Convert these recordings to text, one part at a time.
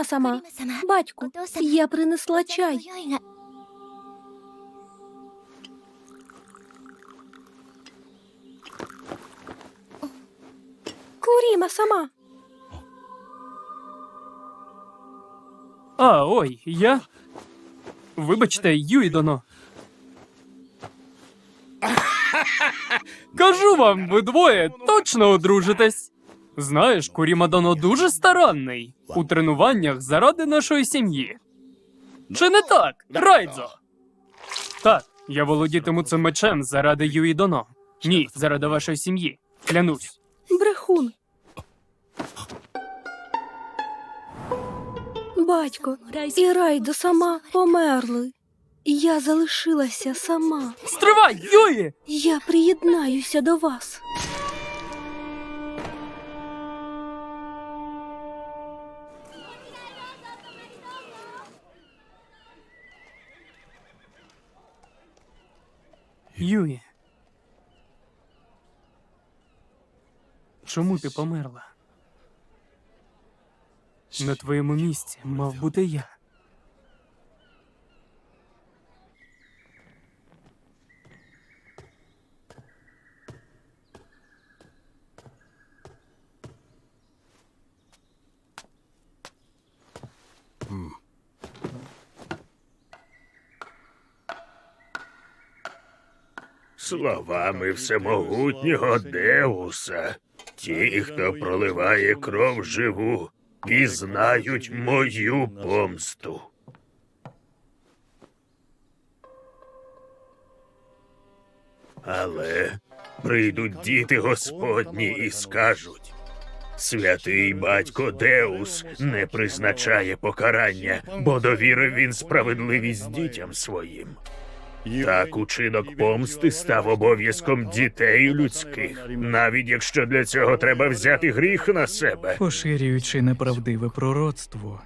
Куріма сама. Батьку, я принесла чай. Куріма сама. А, ой, я. Вибачте, Юйдоно. Кажу вам, ви двоє точно одружитесь. Знаєш, Курімадоно дуже старанний у тренуваннях заради нашої сім'ї. Чи не так, Райдзо? Так, я володітиму цим мечем заради Юїдоно. Ні, заради вашої сім'ї. Клянусь. Брехун. Батько і Райдо сама померли. Я залишилася сама. Стривай, Юї! Я приєднаюся до вас. Юї. Чому ти померла? На твоєму місці мав бути я. Словами всемогутнього Деуса, ті, хто проливає кров живу, пізнають мою помсту. Але прийдуть діти Господні і скажуть. Святий батько Деус не призначає покарання, бо довірив він справедливість дітям своїм. Так учинок помсти став обов'язком дітей людських, навіть якщо для цього треба взяти гріх на себе. Поширюючи неправдиве пророцтво,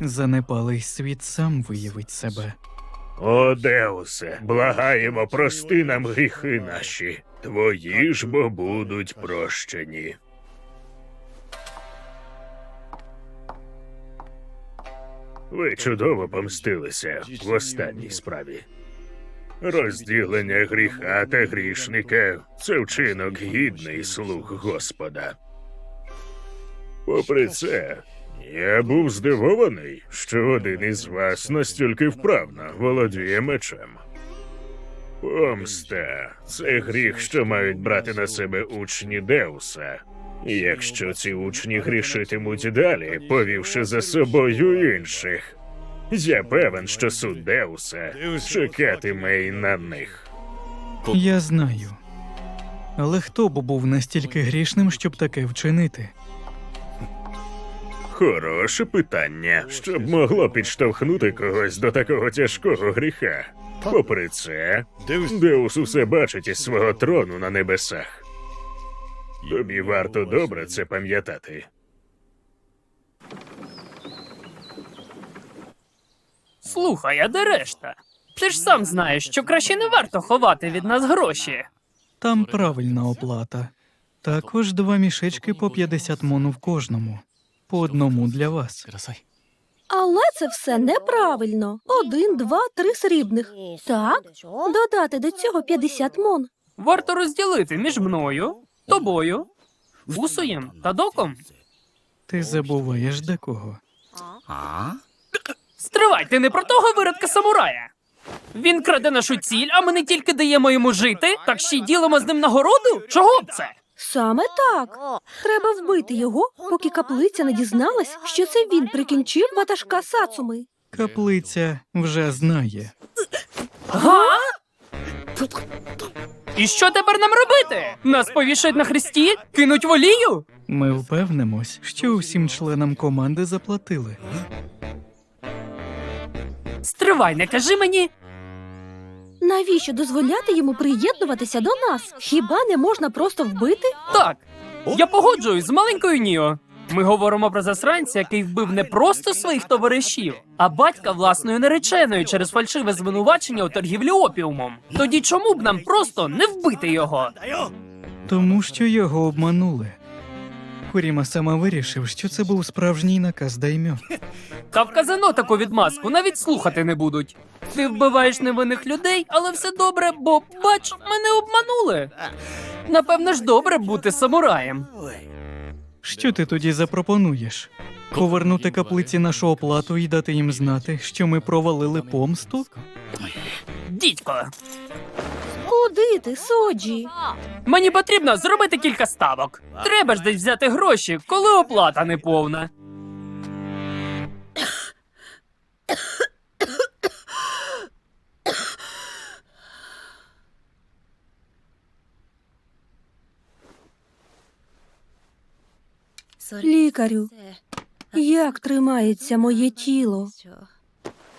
занепалий світ сам виявить себе. О, Деусе, благаємо, прости нам гріхи наші, твої ж бо будуть прощені. Ви чудово помстилися в останній справі. Розділення гріха та грішника це вчинок гідний слуг Господа. Попри це, я був здивований, що один із вас настільки вправно володіє мечем. Помста це гріх, що мають брати на себе учні Деуса. Якщо ці учні грішитимуть далі, повівши за собою інших, я певен, що суд Деуса чекатиме і на них. Я знаю. Але хто б був настільки грішним, щоб таке вчинити? Хороше питання, щоб могло підштовхнути когось до такого тяжкого гріха. Попри це, Деус усе бачить із свого трону на небесах. Тобі варто добре це пам'ятати. Слухай, а де решта? Ти ж сам знаєш, що краще не варто ховати від нас гроші. Там правильна оплата. Також два мішечки по 50 мону в кожному. По одному для вас. Але це все неправильно. Один, два, три срібних. Так, додати до цього 50 мон. Варто розділити між мною, тобою, Усоєм та доком. Ти забуваєш декого. Стривай, ти не про того виродка самурая. Він краде нашу ціль, а ми не тільки даємо йому жити, так ще й ділимо з ним нагороду? Чого б це? Саме так. Треба вбити його, поки каплиця не дізналась, що це він прикінчив ватажка Сацуми. Каплиця вже знає. Га? І що тепер нам робити? Нас повішають на хресті? Кинуть в олію? Ми впевнимось, що усім членам команди заплатили. Стривай, не кажи мені. Навіщо дозволяти йому приєднуватися до нас? Хіба не можна просто вбити? Так, я погоджуюсь з маленькою Ніо. Ми говоримо про засранця, який вбив не просто своїх товаришів, а батька власної нареченої через фальшиве звинувачення у торгівлі опіумом. Тоді чому б нам просто не вбити його? Тому що його обманули. Куріма сама вирішив, що це був справжній наказ даймьо. Та в казино таку відмазку навіть слухати не будуть. Ти вбиваєш невинних людей, але все добре, бо бач, мене обманули. Напевно ж добре бути самураєм. Що ти тоді запропонуєш? Повернути каплиці нашу оплату і дати їм знати, що ми провалили помсту? Дідько, Куди ти, Соджі? мені потрібно зробити кілька ставок. Треба ж десь взяти гроші, коли оплата не повна. Лікарю, як тримається моє тіло?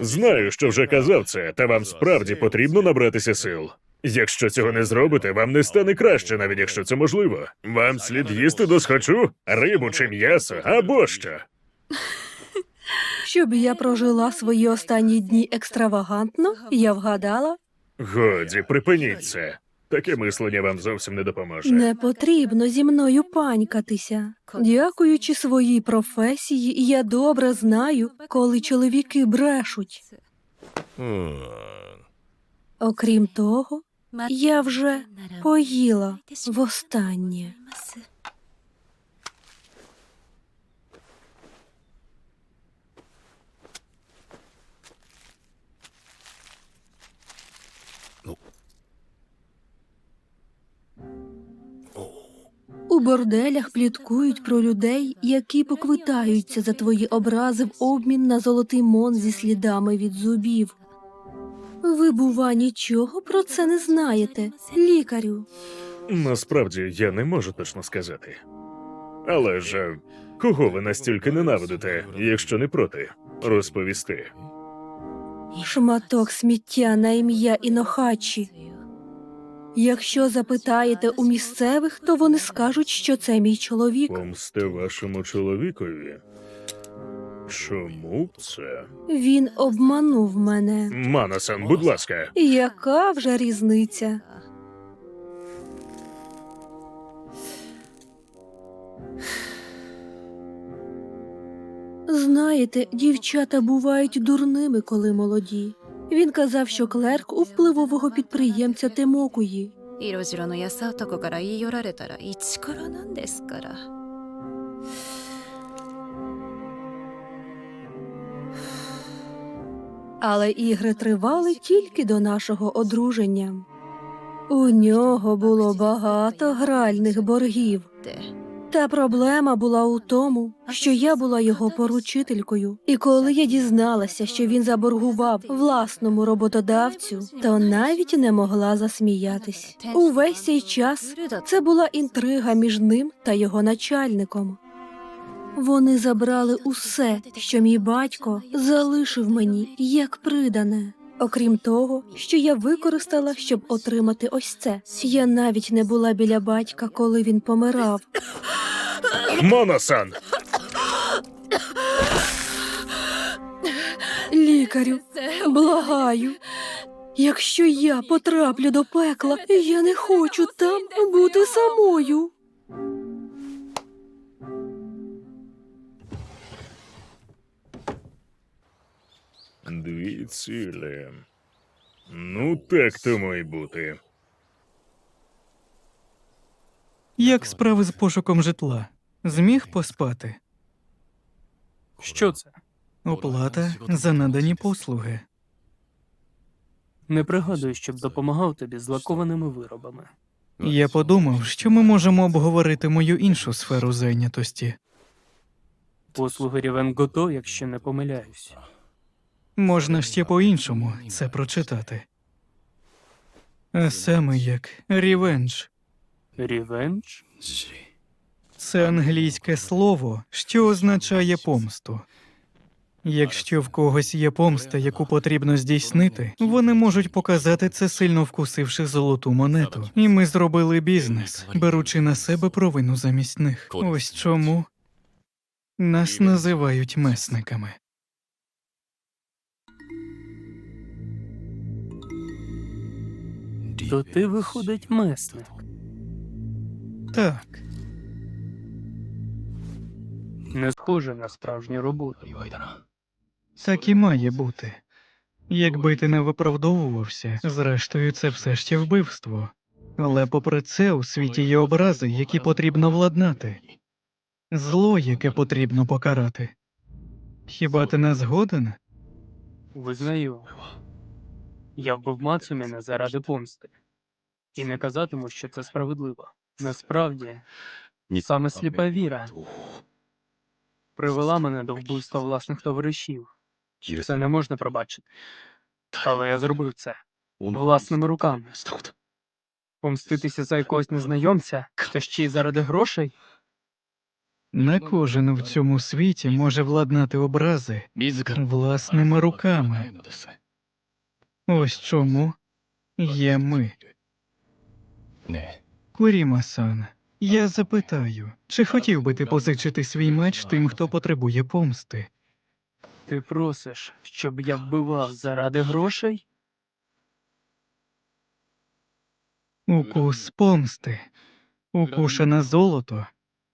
Знаю, що вже казав це, та вам справді потрібно набратися сил. Якщо цього не зробите, вам не стане краще, навіть якщо це можливо. Вам слід їсти досхочу, рибу чи м'ясо або що. Щоб я прожила свої останні дні екстравагантно, я вгадала, Годі, припиніть це. Таке мислення вам зовсім не допоможе. не потрібно зі мною панькатися. Дякуючи своїй професії, я добре знаю, коли чоловіки брешуть. Окрім того, я вже поїла востаннє. У борделях пліткують про людей, які поквитаються за твої образи в обмін на золотий мон зі слідами від зубів. Ви, бува, нічого про це не знаєте, лікарю. Насправді я не можу точно сказати. Але ж е, кого ви настільки ненавидите, якщо не проти, розповісти. Шматок сміття на ім'я Інохачі. Якщо запитаєте у місцевих, то вони скажуть, що це мій чоловік. Помсти вашому чоловікові. Чому б це? Він обманув мене. Манасан, будь ласка. Яка вже різниця? Знаєте, дівчата бувають дурними, коли молоді. Він казав, що клерк у впливового підприємця Темокуї. 色白の安男から言い寄られたら一からなんですから。 Але ігри тривали тільки до нашого одруження. У нього було багато гральних боргів. Та проблема була у тому, що я була його поручителькою, і коли я дізналася, що він заборгував власному роботодавцю, то навіть не могла засміятись. Увесь цей час це була інтрига між ним та його начальником. Вони забрали усе, що мій батько залишив мені як придане. Окрім того, що я використала, щоб отримати ось це. Я навіть не була біля батька, коли він помирав. Манасан! Лікарю, благаю. Якщо я потраплю до пекла, я не хочу там бути самою. Дві цілі. Ну, так тому й бути. Як справи з пошуком житла? Зміг поспати? Що це? Оплата за надані послуги. Не пригадую, щоб допомагав тобі з лакованими виробами. Я подумав, що ми можемо обговорити мою іншу сферу зайнятості. Послуги Рівен Гото, якщо не помиляюсь. Можна ще по-іншому це прочитати. А саме як рівенж. Рівенж? Це англійське слово, що означає помсту. Якщо в когось є помста, яку потрібно здійснити, вони можуть показати це сильно вкусивши золоту монету. І ми зробили бізнес, беручи на себе провину замість них. Ось чому нас називають месниками. То ти виходить месник. Так, Не схоже на справжню роботу. Так і має бути. Якби ти не виправдовувався, зрештою, це все ще вбивство. Але попри це, у світі є образи, які потрібно владнати, зло, яке потрібно покарати. Хіба ти не згоден? Визнаю. Я вбив Мацуміна заради помсти. І не казатиму, що це справедливо. Насправді, саме сліпа віра привела мене до вбивства власних товаришів. Це не можна пробачити. Але я зробив це власними руками. Помститися за якогось незнайомця, та ще й заради грошей. Не кожен в цьому світі може владнати образи власними руками. Ось чому є ми. Куріма-сан, я запитаю, чи хотів би ти позичити свій меч тим, хто потребує помсти? Ти просиш, щоб я вбивав заради грошей? Укус помсти, укушене золото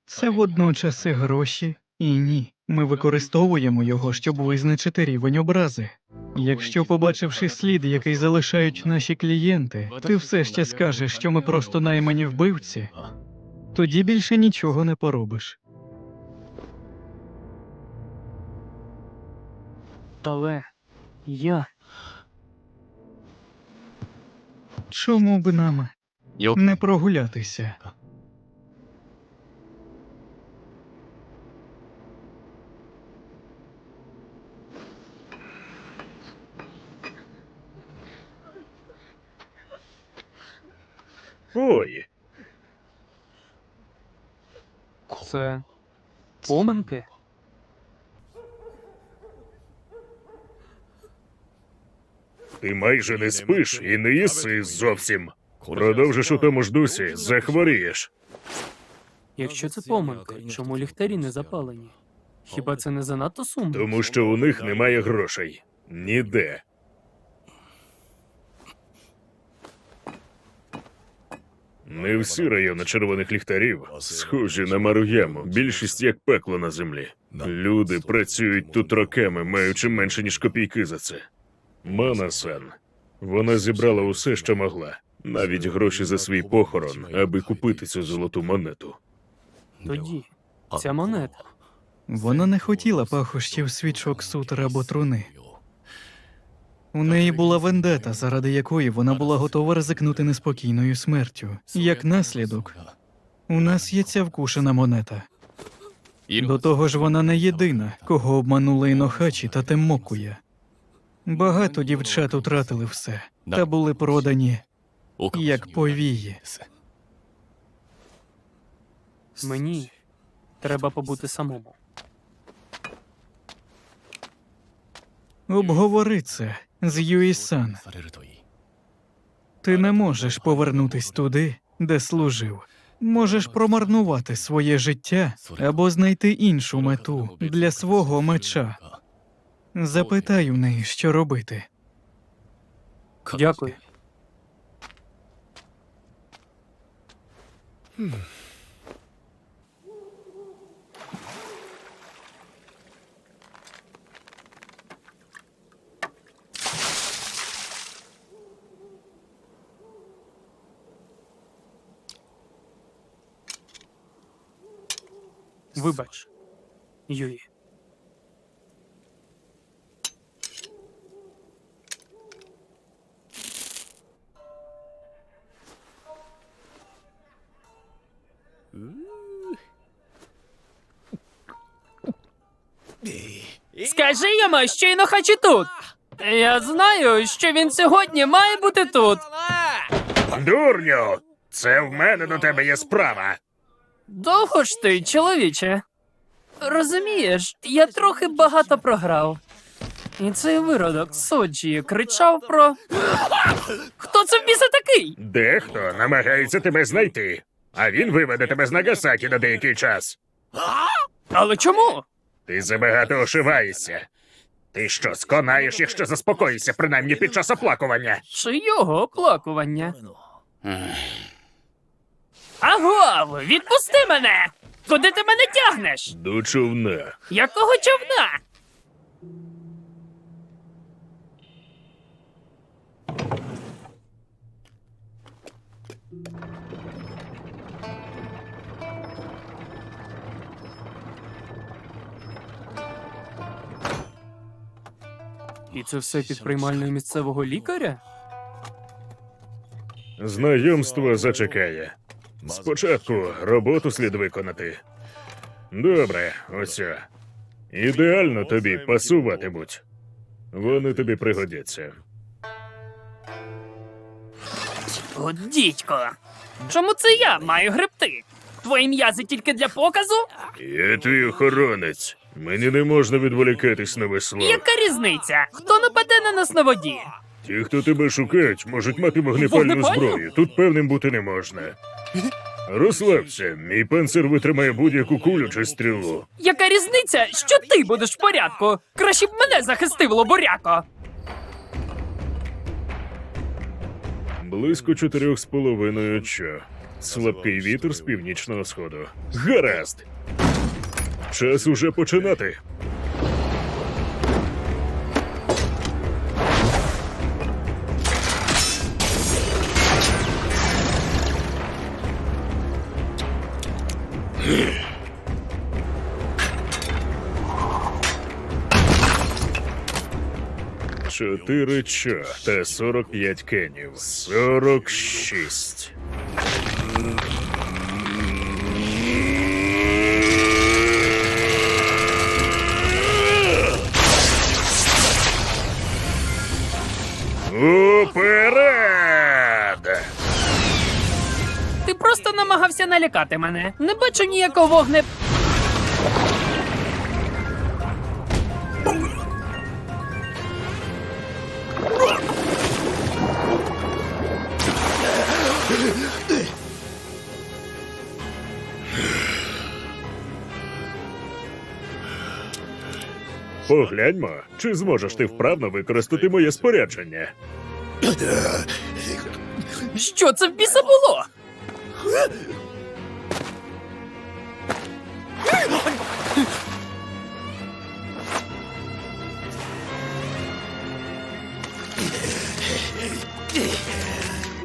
це водночас і гроші, і ні. Ми використовуємо його, щоб визначити рівень образи. Якщо, побачивши слід, який залишають наші клієнти, ти все ще скажеш, що ми просто наймані вбивці, тоді більше нічого не поробиш. Але я Чому б нам не прогулятися? Ой, це поминки? ти майже не спиш і не їси зовсім. Продовжиш у тому ж дусі, захворієш. Якщо це поминки, чому ліхтарі не запалені? Хіба це не занадто сумно? Тому що у них немає грошей. Ніде. Не всі райони червоних ліхтарів схожі на Маруяму. Більшість як пекло на землі. Люди працюють тут роками, маючи менше ніж копійки за це. Мана-сан. Вона зібрала усе, що могла, навіть гроші за свій похорон, аби купити цю золоту монету. Тоді ця монета. Вона не хотіла пахощів свічок сутра або труни. У неї була вендета, заради якої вона була готова ризикнути неспокійною смертю. Як наслідок, у нас є ця вкушена монета. До того ж, вона не єдина, кого обманули Інохачі та Теммокуя. Багато дівчат утратили все та були продані як повії. Мені треба побути самому. Обговори це з Юїсан. Ти не можеш повернутись туди, де служив. Можеш промарнувати своє життя або знайти іншу мету для свого меча. Запитай у неї, що робити. Дякую. Вибач, Юї. Скажи йому, що Інохачі тут. Я знаю, що він сьогодні має бути тут. Дурню! Це в мене до тебе є справа. Довго ж ти, чоловіче. Розумієш, я трохи багато програв. І цей виродок Соджі кричав про. Хто це в біса такий? Дехто намагається тебе знайти, а він виведе тебе з Нагасакі на деякий час. Але чому? Ти забагато ошиваєшся. Ти що, сконаєш, якщо заспокоїшся, принаймні під час оплакування? Чи його оплакування? Агов, відпусти мене! Куди ти мене тягнеш? До човна. Якого човна? І це все під приймальною місцевого лікаря? Знайомство зачекає. Спочатку роботу слід виконати. Добре, оця. Ідеально тобі пасуватимуть. Вони тобі пригодяться. О, дідько. Чому це я маю гребти? Твої м'язи тільки для показу? Я твій охоронець. Мені не можна відволікатись на весло. Яка різниця? Хто нападе на нас на воді? Ті, хто тебе шукають, можуть мати вогнепальну Вогнепальну? зброю. Тут певним бути не можна. Розслабся, мій панцир витримає будь-яку кулю чи стрілу. Яка різниця, що ти будеш в порядку? Краще б мене захистив лобуряко. Близько чотирьох з половиною чо. Слабкий вітер з північного сходу. Гаразд. Час уже починати. Чотири чо та 45 кенів. 46. Уперед! Ти просто намагався налякати мене. Не бачу ніякого вогне. Погляньмо, чи зможеш ти вправно використати моє спорядження. Що це в біса було?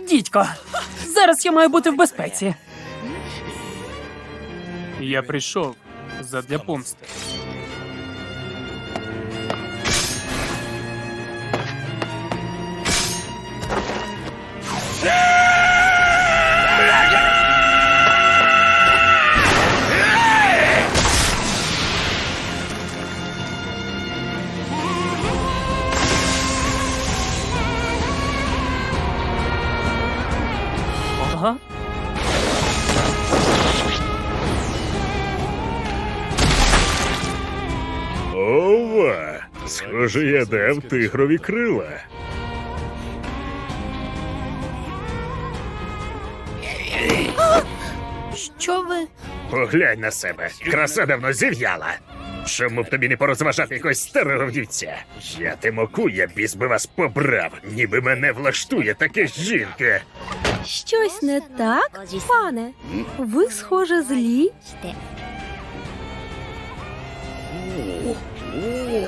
Дідько, зараз я маю бути в безпеці. Я прийшов задля помсти. Ова! Схоже, я дав тигрові крила. Що ви? Поглянь на себе. Краса давно зів'яла. Чому б тобі не порозважати якогось старого вдівця? Я тимоку, я біс би вас побрав, ніби мене влаштує таке жінка. Щось не так, пане? Ви, схоже, злі.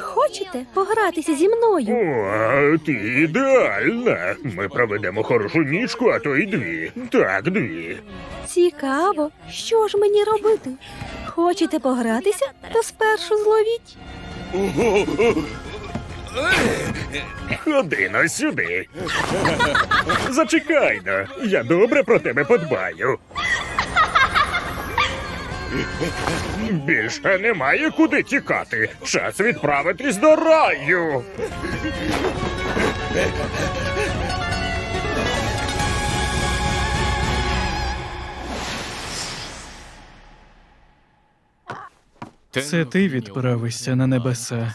Хочете погратися зі мною? О, ти ідеальна. Ми проведемо хорошу нічку, а то й дві. Так, дві. Цікаво, що ж мені робити? Хочете погратися, то спершу зловіть. Ходи но сюди. Зачекай но, я добре про тебе подбаю. Більше немає куди тікати. Час відправитись до раю. Це ти відправишся на небеса.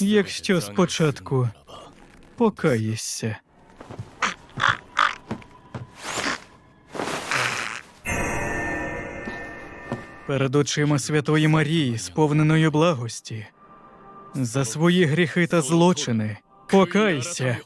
Якщо спочатку покаєшся. Перед очима Святої Марії, сповненої благості, за свої гріхи та злочини, покайся